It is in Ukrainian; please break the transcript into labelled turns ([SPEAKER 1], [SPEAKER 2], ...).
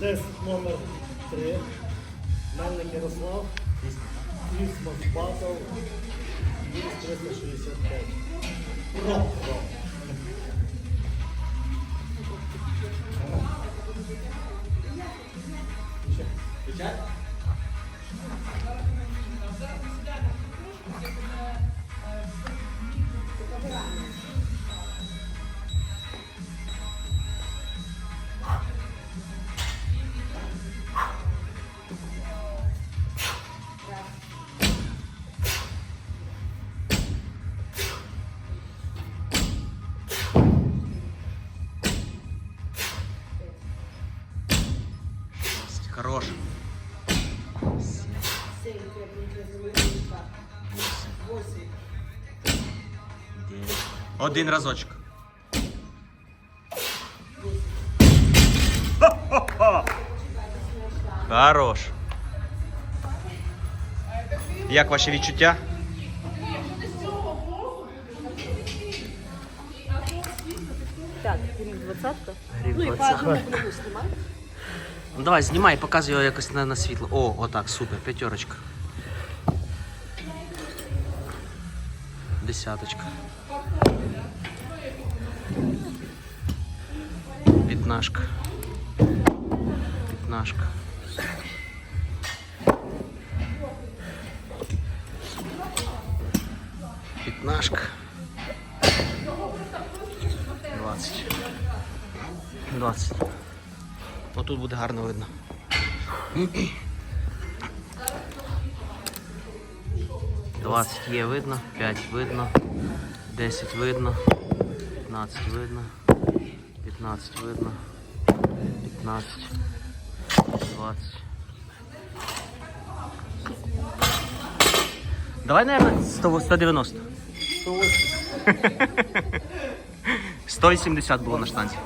[SPEAKER 1] Тест номер 3. Мельник Ярослав. Крісмас Батл. 365. Про. Про.
[SPEAKER 2] Хорош. Один разочок. Хо-хо-хо. Хорош. Як ваші відчуття?
[SPEAKER 3] Так, рік двадцятка. Ну і по одному знімай.
[SPEAKER 2] Ну давай, знімай, показуй його якось на, на світло. О, отак, супер, п'ятерочка. Десяточка. П'ятнашка. П'ятнашка. П'ятнашка. Двадцять. Двадцять. Отут буде гарно видно. Двадцять є видно, п'ять видно, десять видно, п'ятнадцять видно, п'ятнадцять видно, п'ятнадцять, двадцять. Давай, наверное, 100, 190. 180 було на штанці.